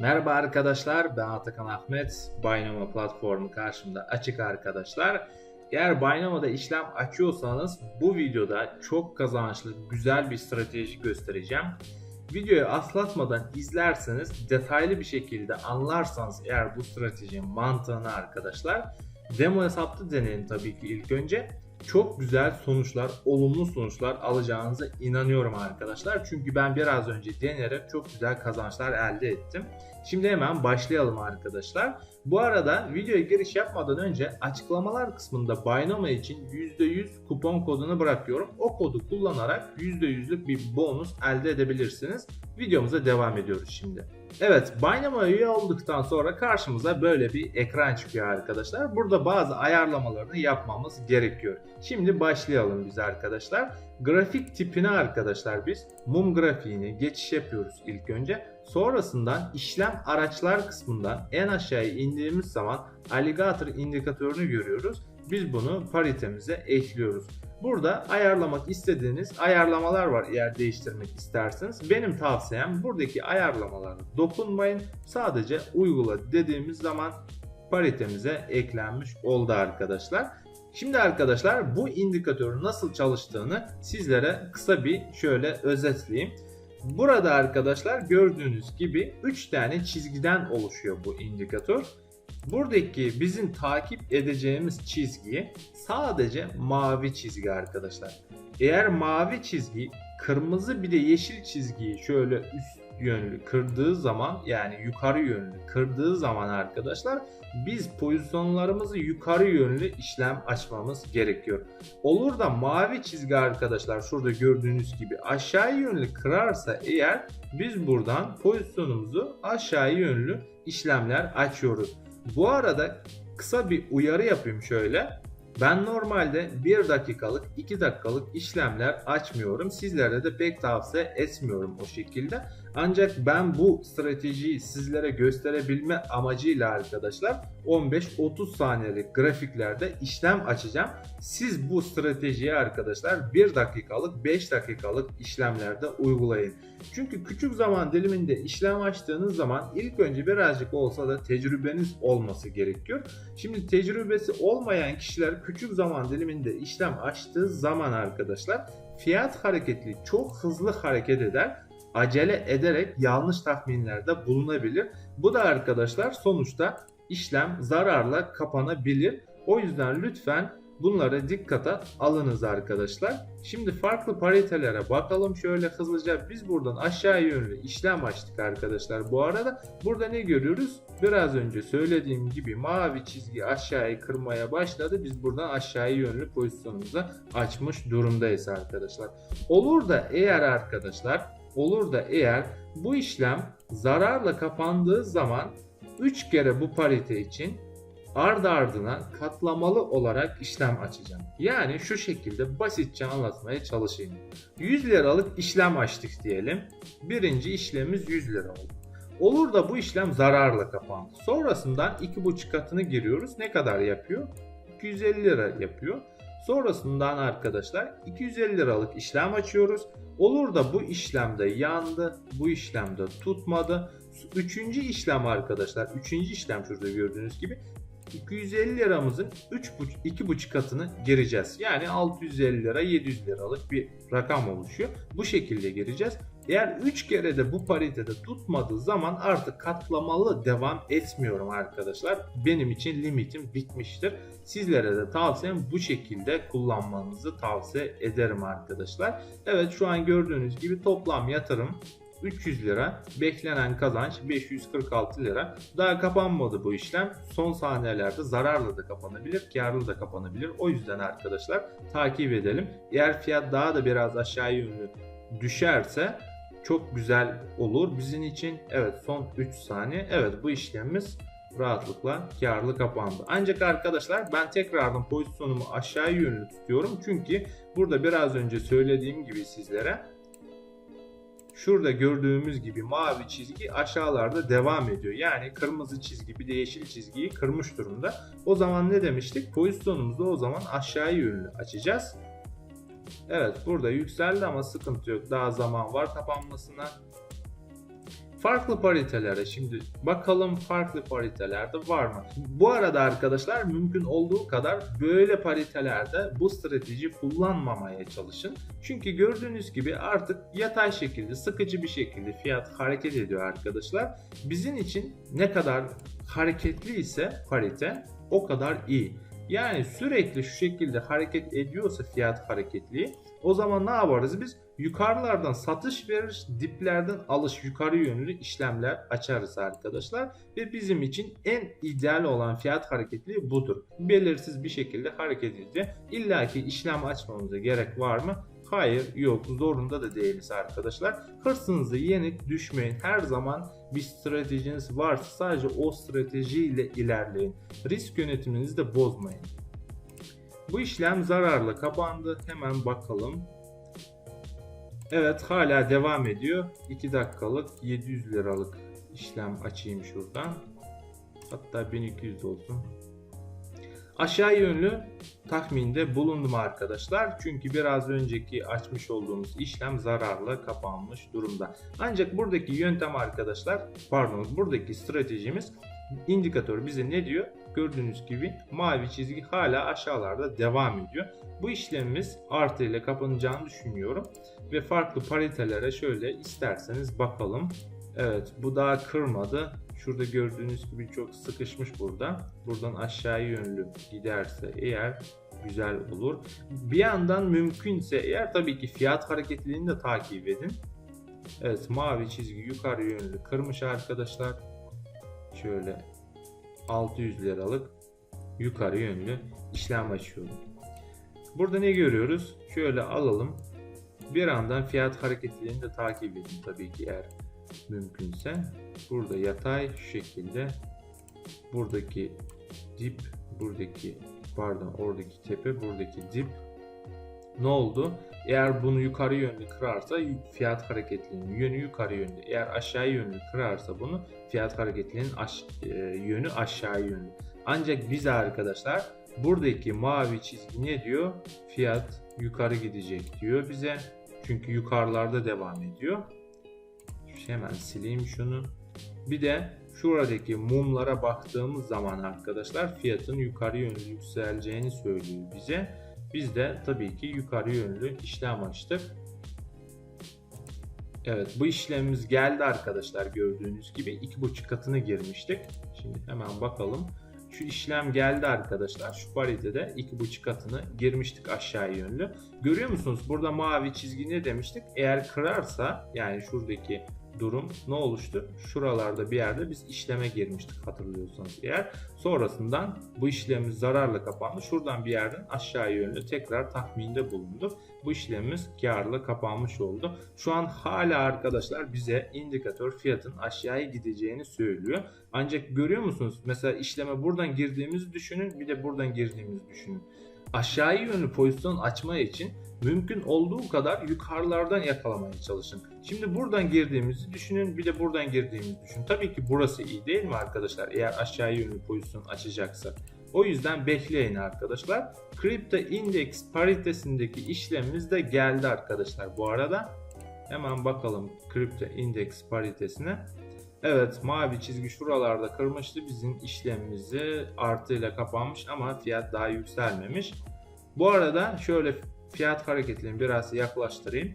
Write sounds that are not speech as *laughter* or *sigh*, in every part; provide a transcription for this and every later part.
Merhaba arkadaşlar, ben Atakan Ahmet. Binomo platformu karşımda açık arkadaşlar. Eğer Binomo'da işlem açıyorsanız bu videoda çok kazançlı, güzel bir strateji göstereceğim. Videoyu atlatmadan izlerseniz, detaylı bir şekilde anlarsanız eğer bu stratejinin mantığını arkadaşlar, demo hesapta deneyin tabii ki ilk önce. Çok güzel sonuçlar, olumlu sonuçlar alacağınıza inanıyorum arkadaşlar. Çünkü ben biraz önce deneyerek çok güzel kazançlar elde ettim. Şimdi hemen başlayalım arkadaşlar. Bu arada videoya giriş yapmadan önce açıklamalar kısmında Binomo için %100 kupon kodunu bırakıyorum. O kodu kullanarak %100'lük bir bonus elde edebilirsiniz. Videomuza devam ediyoruz şimdi. Evet Binomo'ya üye olduktan sonra karşımıza böyle bir ekran çıkıyor arkadaşlar. Burada bazı ayarlamalarını yapmamız gerekiyor. Şimdi başlayalım biz arkadaşlar. Grafik tipine arkadaşlar biz mum grafiğine geçiş yapıyoruz ilk önce. Sonrasından işlem araçlar kısmından en aşağıya indiğimiz zaman alligator indikatörünü görüyoruz. Biz bunu paritemize ekliyoruz. Burada ayarlamak istediğiniz ayarlamalar var eğer değiştirmek isterseniz. Benim tavsiyem buradaki ayarlamalara dokunmayın. Sadece uygula dediğimiz zaman paritemize eklenmiş oldu arkadaşlar. Şimdi arkadaşlar bu indikatörün nasıl çalıştığını sizlere kısa bir şöyle özetleyeyim. Burada arkadaşlar gördüğünüz gibi 3 tane çizgiden oluşuyor bu indikatör. Buradaki bizim takip edeceğimiz çizgi sadece mavi çizgi arkadaşlar. Eğer mavi çizgi kırmızı bir de yeşil çizgiyi şöyle üst yönlü kırdığı zaman yani yukarı yönlü kırdığı zaman arkadaşlar biz pozisyonlarımızı yukarı yönlü işlem açmamız gerekiyor. Olur da mavi çizgi arkadaşlar şurada gördüğünüz gibi aşağı yönlü kırarsa eğer biz buradan pozisyonumuzu aşağı yönlü işlemler açıyoruz. Bu arada kısa bir uyarı yapayım şöyle. Ben normalde 1 dakikalık 2 dakikalık işlemler açmıyorum. Sizlere de pek tavsiye etmiyorum o şekilde. Ancak ben bu stratejiyi sizlere gösterebilme amacıyla arkadaşlar 15-30 saniyelik grafiklerde işlem açacağım. Siz bu stratejiyi arkadaşlar 1 dakikalık 5 dakikalık işlemlerde uygulayın. Çünkü küçük zaman diliminde işlem açtığınız zaman ilk önce birazcık olsa da tecrübeniz olması gerekiyor. Şimdi tecrübesi olmayan kişiler küçük zaman diliminde işlem açtığı zaman arkadaşlar fiyat hareketli çok hızlı hareket eder acele ederek yanlış tahminlerde bulunabilir. Bu da arkadaşlar sonuçta işlem zararla kapanabilir. O yüzden lütfen bunlara dikkate alınız arkadaşlar. Şimdi farklı paritelere bakalım şöyle hızlıca. Biz buradan aşağı yönlü işlem açtık arkadaşlar. Bu arada burada ne görüyoruz? Biraz önce söylediğim gibi mavi çizgi aşağıya kırmaya başladı. Biz buradan aşağı yönlü pozisyonumuzu açmış durumdayız arkadaşlar. Olur da eğer arkadaşlar olur da eğer bu işlem zararla kapandığı zaman 3 kere bu parite için ardı ardına katlamalı olarak işlem açacağım. Yani şu şekilde basitçe anlatmaya çalışayım. 100 liralık işlem açtık diyelim. Birinci işlemimiz 100 lira oldu. Olur da bu işlem zararla kapandı. Sonrasından 2,5 katını giriyoruz. Ne kadar yapıyor? 250 lira yapıyor. Sonrasından arkadaşlar 250 liralık işlem açıyoruz. Olur da bu işlemde yandı, bu işlemde tutmadı. Üçüncü işlem arkadaşlar, üçüncü işlem şurada gördüğünüz gibi 250 liramızın 2,5 katını gireceğiz. Yani 650 lira 700 liralık bir rakam oluşuyor. Bu şekilde gireceğiz. Eğer 3 kere de bu paritede tutmadığı zaman artık katlamalı devam etmiyorum arkadaşlar. Benim için limitim bitmiştir. Sizlere de tavsiyem bu şekilde kullanmanızı tavsiye ederim arkadaşlar. Evet şu an gördüğünüz gibi toplam yatırım 300 lira. Beklenen kazanç 546 lira. Daha kapanmadı bu işlem. Son saniyelerde zararla da kapanabilir, karlı da kapanabilir. O yüzden arkadaşlar takip edelim. Eğer fiyat daha da biraz aşağı yönlü düşerse çok güzel olur bizim için. Evet son 3 saniye. Evet bu işlemimiz rahatlıkla karlı kapandı. Ancak arkadaşlar ben tekrardan pozisyonumu aşağı yönlü tutuyorum. Çünkü burada biraz önce söylediğim gibi sizlere şurada gördüğümüz gibi mavi çizgi aşağılarda devam ediyor. Yani kırmızı çizgi bir de yeşil çizgiyi kırmış durumda. O zaman ne demiştik? Pozisyonumuzu o zaman aşağı yönlü açacağız. Evet burada yükseldi ama sıkıntı yok. Daha zaman var kapanmasına. Farklı paritelere şimdi bakalım farklı paritelerde var mı? Bu arada arkadaşlar mümkün olduğu kadar böyle paritelerde bu strateji kullanmamaya çalışın. Çünkü gördüğünüz gibi artık yatay şekilde sıkıcı bir şekilde fiyat hareket ediyor arkadaşlar. Bizim için ne kadar hareketli ise parite o kadar iyi. Yani sürekli şu şekilde hareket ediyorsa fiyat hareketliği o zaman ne yaparız biz? Yukarılardan satış verir, diplerden alış yukarı yönlü işlemler açarız arkadaşlar. Ve bizim için en ideal olan fiyat hareketliği budur. Belirsiz bir şekilde hareket ediyor. İlla ki işlem açmamıza gerek var mı? Hayır yok zorunda da değiliz arkadaşlar. Hırsınızı yenik düşmeyin. Her zaman bir stratejiniz varsa sadece o stratejiyle ilerleyin. Risk yönetiminizi de bozmayın. Bu işlem zararla kapandı. Hemen bakalım. Evet hala devam ediyor. 2 dakikalık 700 liralık işlem açayım şuradan. Hatta 1200 olsun. Aşağı yönlü tahminde bulundum arkadaşlar. Çünkü biraz önceki açmış olduğumuz işlem zararla kapanmış durumda. Ancak buradaki yöntem arkadaşlar pardon buradaki stratejimiz indikatör bize ne diyor? Gördüğünüz gibi mavi çizgi hala aşağılarda devam ediyor. Bu işlemimiz artı ile kapanacağını düşünüyorum. Ve farklı paritelere şöyle isterseniz bakalım. Evet bu daha kırmadı. Şurada gördüğünüz gibi çok sıkışmış burada. Buradan aşağı yönlü giderse eğer güzel olur. Bir yandan mümkünse eğer tabii ki fiyat hareketliliğini de takip edin. Evet mavi çizgi yukarı yönlü kırmış arkadaşlar. Şöyle 600 liralık yukarı yönlü işlem açıyorum. Burada ne görüyoruz? Şöyle alalım. Bir andan fiyat hareketliliğini de takip edin tabii ki eğer mümkünse. Burada yatay şekilde buradaki dip buradaki pardon oradaki tepe buradaki dip ne oldu? Eğer bunu yukarı yönlü kırarsa fiyat hareketliliğinin yönü yukarı yönlü. Eğer aşağı yönlü kırarsa bunu fiyat hareketliliğinin aş, e, yönü aşağı yönlü. Ancak biz arkadaşlar buradaki mavi çizgi ne diyor? Fiyat yukarı gidecek diyor bize. Çünkü yukarılarda devam ediyor. Hemen sileyim şunu. Bir de şuradaki mumlara baktığımız zaman arkadaşlar fiyatın yukarı yönlü yükseleceğini söylüyor bize. Biz de tabii ki yukarı yönlü işlem açtık. Evet bu işlemimiz geldi arkadaşlar gördüğünüz gibi iki buçuk katını girmiştik. Şimdi hemen bakalım. Şu işlem geldi arkadaşlar. Şu paritede iki buçuk katını girmiştik aşağı yönlü. Görüyor musunuz? Burada mavi çizgi ne demiştik? Eğer kırarsa yani şuradaki durum ne oluştu? Şuralarda bir yerde biz işleme girmiştik hatırlıyorsanız eğer. Sonrasından bu işlemimiz zararla kapandı. Şuradan bir yerden aşağı yönlü tekrar tahminde bulunduk. Bu işlemimiz karla kapanmış oldu. Şu an hala arkadaşlar bize indikatör fiyatın aşağıya gideceğini söylüyor. Ancak görüyor musunuz? Mesela işleme buradan girdiğimizi düşünün bir de buradan girdiğimizi düşünün. Aşağı yönlü pozisyon açma için mümkün olduğu kadar yukarılardan yakalamaya çalışın. Şimdi buradan girdiğimizi düşünün bir de buradan girdiğimizi düşünün. Tabii ki burası iyi değil mi arkadaşlar eğer aşağı yönlü pozisyon açacaksa. O yüzden bekleyin arkadaşlar. Kripto Index paritesindeki işlemimiz de geldi arkadaşlar bu arada. Hemen bakalım Kripto Index paritesine. Evet mavi çizgi şuralarda kırmıştı. Bizim işlemimizi artıyla kapanmış ama fiyat daha yükselmemiş. Bu arada şöyle fiyat hareketlerini biraz yaklaştırayım.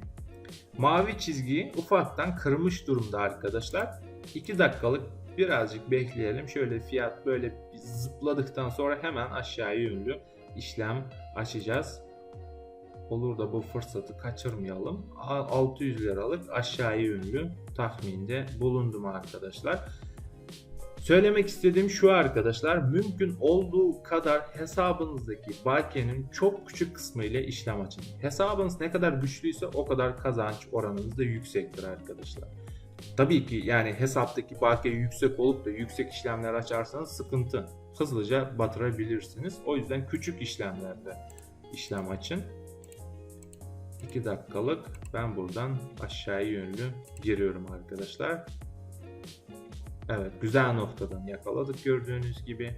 Mavi çizgiyi ufaktan kırmış durumda arkadaşlar. 2 dakikalık birazcık bekleyelim. Şöyle fiyat böyle zıpladıktan sonra hemen aşağı yönlü işlem açacağız. Olur da bu fırsatı kaçırmayalım. 600 liralık aşağı yönlü tahminde bulundum arkadaşlar. Söylemek istediğim şu arkadaşlar mümkün olduğu kadar hesabınızdaki bakiyenin çok küçük kısmı ile işlem açın. Hesabınız ne kadar güçlüyse o kadar kazanç oranınız da yüksektir arkadaşlar. Tabii ki yani hesaptaki bakiye yüksek olup da yüksek işlemler açarsanız sıkıntı. Hızlıca batırabilirsiniz. O yüzden küçük işlemlerde işlem açın. 2 dakikalık ben buradan aşağıya yönlü giriyorum arkadaşlar. Evet güzel noktadan yakaladık gördüğünüz gibi.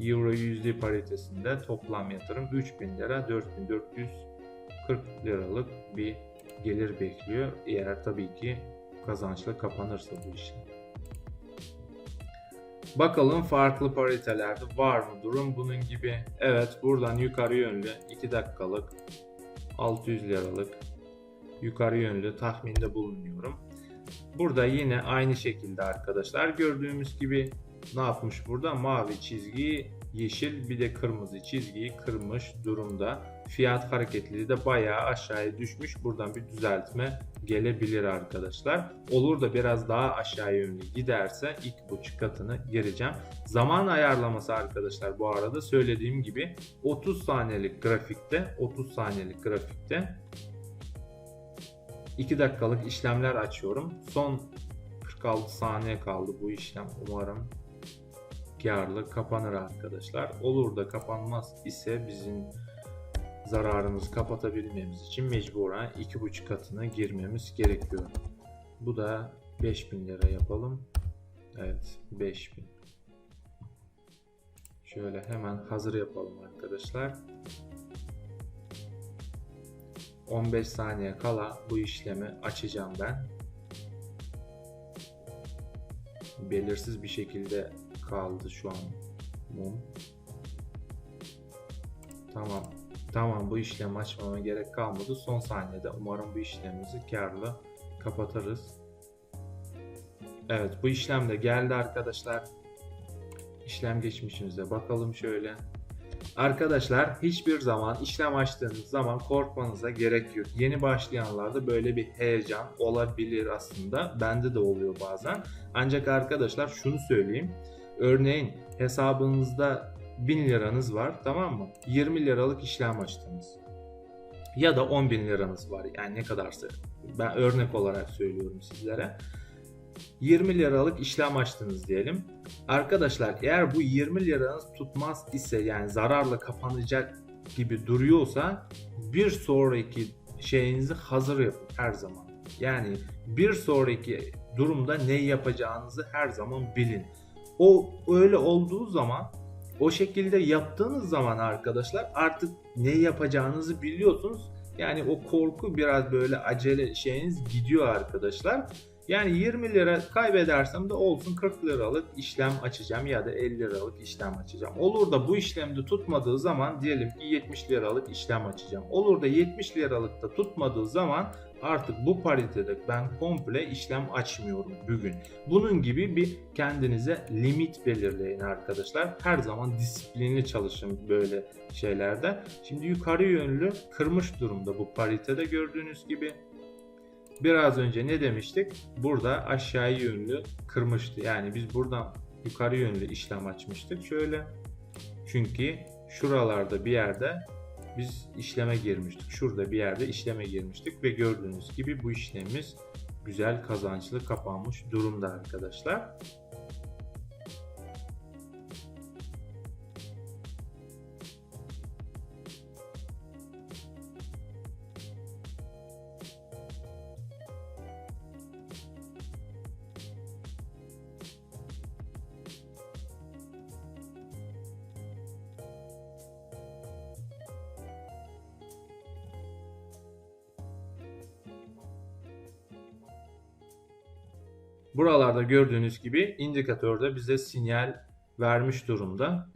Euro yüzde paritesinde toplam yatırım 3000 lira 4440 liralık bir gelir bekliyor. Eğer tabii ki kazançlı kapanırsa bu işlem. Bakalım farklı paritelerde var mı durum bunun gibi. Evet buradan yukarı yönlü 2 dakikalık 600 liralık yukarı yönlü tahminde bulunuyorum. Burada yine aynı şekilde arkadaşlar gördüğümüz gibi ne yapmış burada? Mavi çizgiyi yeşil bir de kırmızı çizgiyi kırmış durumda. Fiyat hareketliliği de bayağı aşağıya düşmüş. Buradan bir düzeltme gelebilir arkadaşlar. Olur da biraz daha aşağı yönlü giderse ilk buçuk katını gireceğim. Zaman ayarlaması arkadaşlar bu arada söylediğim gibi 30 saniyelik grafikte 30 saniyelik grafikte 2 dakikalık işlemler açıyorum. Son 46 saniye kaldı bu işlem. Umarım karlı kapanır arkadaşlar. Olur da kapanmaz ise bizim zararımızı kapatabilmemiz için mecburen 2,5 katına girmemiz gerekiyor. Bu da 5000 lira yapalım. Evet 5000. Şöyle hemen hazır yapalım arkadaşlar. 15 saniye kala bu işlemi açacağım ben. Belirsiz bir şekilde kaldı şu an mum. Tamam. Tamam bu işlem açmama gerek kalmadı. Son saniyede umarım bu işlemimizi karlı kapatırız. Evet bu işlem de geldi arkadaşlar. İşlem geçmişimize bakalım şöyle. Arkadaşlar hiçbir zaman işlem açtığınız zaman korkmanıza gerek yok. Yeni başlayanlarda böyle bir heyecan olabilir aslında. Bende de oluyor bazen. Ancak arkadaşlar şunu söyleyeyim. Örneğin hesabınızda 1000 liranız var tamam mı? 20 liralık işlem açtınız. Ya da 10 bin liranız var yani ne kadarsa. Ben örnek olarak söylüyorum sizlere. 20 liralık işlem açtınız diyelim. Arkadaşlar eğer bu 20 liranız tutmaz ise yani zararla kapanacak gibi duruyorsa bir sonraki şeyinizi hazır yapın her zaman. Yani bir sonraki durumda ne yapacağınızı her zaman bilin. O öyle olduğu zaman o şekilde yaptığınız zaman arkadaşlar artık ne yapacağınızı biliyorsunuz. Yani o korku biraz böyle acele şeyiniz gidiyor arkadaşlar. Yani 20 lira kaybedersem de olsun 40 liralık işlem açacağım ya da 50 liralık işlem açacağım. Olur da bu işlemde tutmadığı zaman diyelim ki 70 liralık işlem açacağım. Olur da 70 liralıkta tutmadığı zaman artık bu paritede ben komple işlem açmıyorum bugün. Bunun gibi bir kendinize limit belirleyin arkadaşlar. Her zaman disiplinli çalışın böyle şeylerde. Şimdi yukarı yönlü kırmış durumda bu paritede gördüğünüz gibi. Biraz önce ne demiştik? Burada aşağı yönlü kırmıştı. Yani biz buradan yukarı yönlü işlem açmıştık. Şöyle. Çünkü şuralarda bir yerde biz işleme girmiştik. Şurada bir yerde işleme girmiştik ve gördüğünüz gibi bu işlemimiz güzel kazançlı kapanmış durumda arkadaşlar. Buralarda gördüğünüz gibi indikatörde bize sinyal vermiş durumda.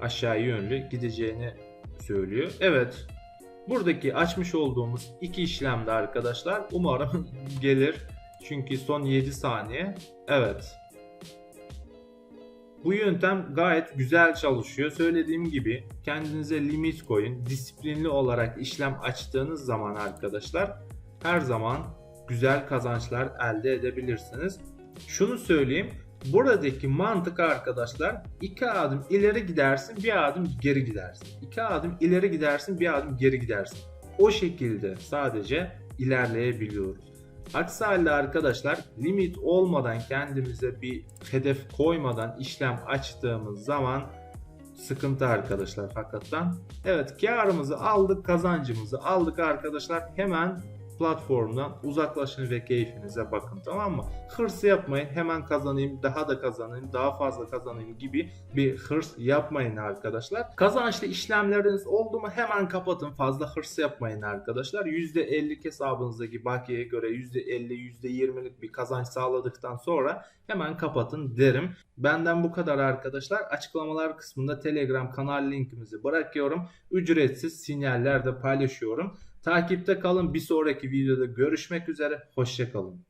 Aşağı yönlü gideceğini söylüyor. Evet. Buradaki açmış olduğumuz iki işlemde arkadaşlar umarım *laughs* gelir. Çünkü son 7 saniye. Evet. Bu yöntem gayet güzel çalışıyor. Söylediğim gibi kendinize limit koyun. Disiplinli olarak işlem açtığınız zaman arkadaşlar her zaman güzel kazançlar elde edebilirsiniz. Şunu söyleyeyim. Buradaki mantık arkadaşlar iki adım ileri gidersin bir adım geri gidersin. İki adım ileri gidersin bir adım geri gidersin. O şekilde sadece ilerleyebiliyoruz. Aksi halde arkadaşlar limit olmadan kendimize bir hedef koymadan işlem açtığımız zaman sıkıntı arkadaşlar hakikaten. Evet karımızı aldık kazancımızı aldık arkadaşlar hemen platformdan uzaklaşın ve keyfinize bakın tamam mı? Hırs yapmayın hemen kazanayım daha da kazanayım daha fazla kazanayım gibi bir hırs yapmayın arkadaşlar. Kazançlı işlemleriniz oldu mu hemen kapatın fazla hırs yapmayın arkadaşlar. %50 hesabınızdaki bakiyeye göre %50 %20'lik bir kazanç sağladıktan sonra hemen kapatın derim. Benden bu kadar arkadaşlar. Açıklamalar kısmında Telegram kanal linkimizi bırakıyorum. Ücretsiz sinyaller de paylaşıyorum. Takipte kalın. Bir sonraki videoda görüşmek üzere. Hoşçakalın.